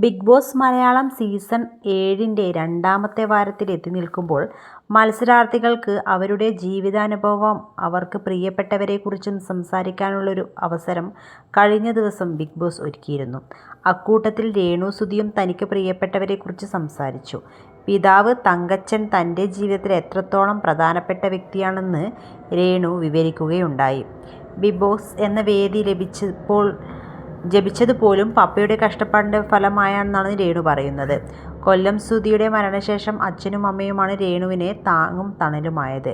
Big boss Malayalam season ഏഴിന്റെ രണ്ടാമത്തെ വാരത്തിൽ എത്തി നിൽക്കുമ്പോൾ മത്സരാർത്ഥികൾക്ക് അവരുടെ ജീവിതാനുഭവം അവർക്ക് പ്രിയപ്പെട്ടവരെക്കുറിച്ചും സംസാരിക്കാനുള്ളൊരു അവസരം കഴിഞ്ഞ ദിവസം ബിഗ് ബോസ് ഒരുക്കിയിരുന്നു. അക്കൂട്ടത്തിൽ രേണു സുധിയും തനിക്ക് പ്രിയപ്പെട്ടവരെക്കുറിച്ച് സംസാരിച്ചു. പിതാവ് തങ്കച്ചൻ തന്റെ ജീവിതത്തിൽ എത്രത്തോളം പ്രധാനപ്പെട്ട വ്യക്തിയാണെന്ന് രേണു വിവരിക്കുകയുണ്ടായി. ബിഗ് ബോസ് എന്ന വേദി ലഭിച്ചപ്പോൾ ജപിച്ചത് പോലും പപ്പയുടെ കഷ്ടപ്പാടിന്റെ ഫലമായാണെന്നാണ് രേണു പറയുന്നത്. കൊല്ലം സുധിയുടെ മരണശേഷം അച്ഛനും അമ്മയുമാണ് രേണുവിനെ താങ്ങും തണലുമായത്.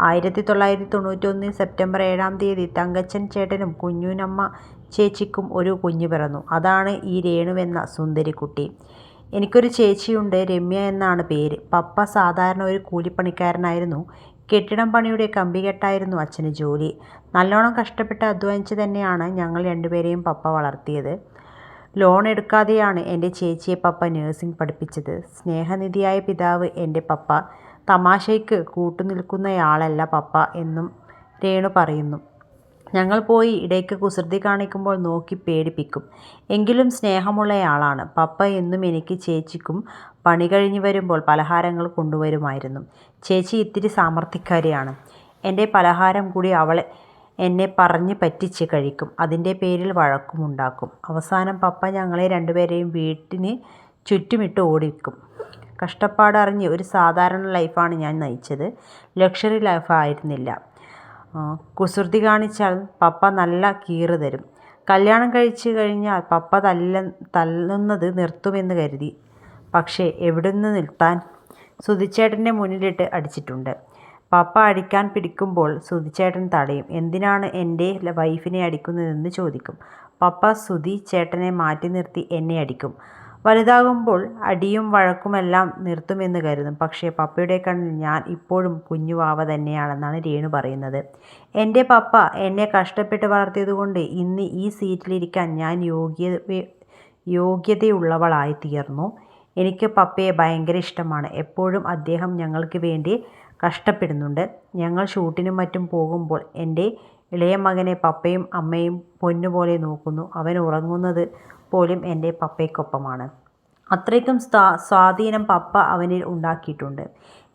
ആയിരത്തി തൊള്ളായിരത്തി തൊണ്ണൂറ്റൊന്ന് സെപ്റ്റംബർ ഏഴാം തീയതി തങ്കച്ചൻ ചേട്ടനും കുഞ്ഞുനമ്മ ചേച്ചിക്കും ഒരു കുഞ്ഞു പിറന്നു. അതാണ് ഈ രേണുവെന്ന സുന്ദരിക്കുട്ടി. എനിക്കൊരു ചേച്ചിയുണ്ട് രമ്യ എന്നാണ് പേര്. പപ്പ സാധാരണ ഒരു കൂലിപ്പണിക്കാരനായിരുന്നു. കെട്ടിടം പണിയുടെ കമ്പികെട്ടായിരുന്നു അച്ഛന് ജോലി. നല്ലോണം കഷ്ടപ്പെട്ട് അധ്വാനിച്ച് തന്നെയാണ് ഞങ്ങൾ രണ്ടുപേരെയും പപ്പ വളർത്തിയത്. ലോൺ എടുക്കാതെയാണ് എന്റെ ചേച്ചിയെ പപ്പ നേഴ്സിംഗ് പഠിപ്പിച്ചത്. സ്നേഹനിധിയായ പിതാവ് എന്റെ പപ്പ. തമാശയ്ക്ക് കൂട്ടുനിൽക്കുന്നയാളല്ല പപ്പ എന്നും രേണു പറയുന്നു. ഞങ്ങൾ പോയി ഇടയ്ക്ക് കുസൃതി കാണിക്കുമ്പോൾ നോക്കി പേടിപ്പിക്കും. എങ്കിലും സ്നേഹമുള്ളയാളാണ്. പപ്പ എന്നും എനിക്ക് ചേച്ചിക്കും പണി കഴിഞ്ഞ് വരുമ്പോൾ പലഹാരങ്ങൾ കൊണ്ടുവരുമായിരുന്നു. ചേച്ചി ഇത്തിരി സാമർത്ഥ്യക്കാരിയാണ്. എന്റെ പലഹാരം കൂടി അവളെ എന്നെ പറഞ്ഞ് പറ്റിച്ച് കഴിക്കും. അതിന്റെ പേരിൽ വഴക്കുമുണ്ടാക്കും അവസാനം പപ്പ ഞങ്ങളെ രണ്ടുപേരെയും വീട്ടിന് ചുറ്റുമിട്ട് ഓടിക്കും. കഷ്ടപ്പാടറിഞ്ഞ് ഒരു സാധാരണ ലൈഫാണ് ഞാൻ നയിച്ചത്. ലക്ഷറി ലൈഫായിരുന്നില്ല. കുസൃതി കാണിച്ചാൽ പപ്പ നല്ല കീറ് തരും. കല്യാണം കഴിച്ച് കഴിഞ്ഞാൽ പപ്പ തല്ല തല്ലുന്നത് നിർത്തുമെന്ന് കരുതി. പക്ഷേ എവിടുന്ന് നിർത്താൻ? സുധിച്ചേട്ടന്റെ മുന്നിലിട്ട് അടിച്ചിട്ടുണ്ട്. പപ്പ അടിക്കാൻ പിടിക്കുമ്പോൾ സുധിച്ചേട്ടൻ തടയും. എന്തിനാണ് എന്റെ വൈഫിനെ അടിക്കുന്നതെന്ന് ചോദിക്കും. പപ്പ സുധി ചേട്ടനെ മാറ്റി നിർത്തി എന്നെ അടിക്കും. വലുതാകുമ്പോൾ അടിയും വഴക്കുമെല്ലാം നിർത്തുമെന്ന് കരുതും. പക്ഷേ പപ്പയുടെ കണ്ണിൽ ഞാൻ ഇപ്പോഴും കുഞ്ഞുവാവ തന്നെയാണെന്നാണ് രേണു പറയുന്നത്. എന്റെ പപ്പ എന്നെ കഷ്ടപ്പെട്ട് വളർത്തിയതുകൊണ്ട് ഇന്ന് ഈ സീറ്റിലിരിക്കാൻ ഞാൻ യോഗ്യ യോഗ്യതയുള്ളവളായി തീർന്നു എനിക്ക് പപ്പയെ ഭയങ്കര ഇഷ്ടമാണ്. എപ്പോഴും അദ്ദേഹം ഞങ്ങൾക്ക് വേണ്ടി കഷ്ടപ്പെടുന്നുണ്ട്. ഞങ്ങൾ ഷൂട്ടിനും മറ്റും പോകുമ്പോൾ എന്റെ ഇളയ മകനെ പപ്പയും അമ്മയും പൊന്നുപോലെ നോക്കുന്നു. അവൻ ഉറങ്ങുന്നത് പോലും എന്റെ പപ്പയ്ക്കൊപ്പമാണ്. അത്രയ്ക്കും സ്വാധീനം പപ്പ അവനിൽ ഉണ്ടാക്കിയിട്ടുണ്ട്.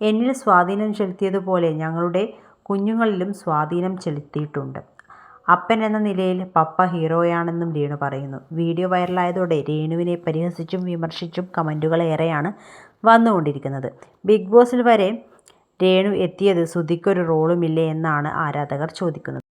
എന്നിൽ സ്വാധീനം ചെലുത്തിയതുപോലെ ഞങ്ങളുടെ കുഞ്ഞുങ്ങളിലും സ്വാധീനം ചെലുത്തിയിട്ടുണ്ട്. അപ്പൻ എന്ന നിലയിൽ പപ്പ ഹീറോയാണെന്നും രേണു പറയുന്നു. വീഡിയോ വൈറലായതോടെ രേണുവിനെ പരിഹസിച്ചും വിമർശിച്ചും കമന്റുകൾ ഏറെയാണ് വന്നുകൊണ്ടിരിക്കുന്നത്. ബിഗ് ബോസിൽ വരെ രേണു എത്തിയത് സുധിക്കൊരു റോളുമില്ലേ എന്നാണ് ആരാധകർ ചോദിക്കുന്നത്.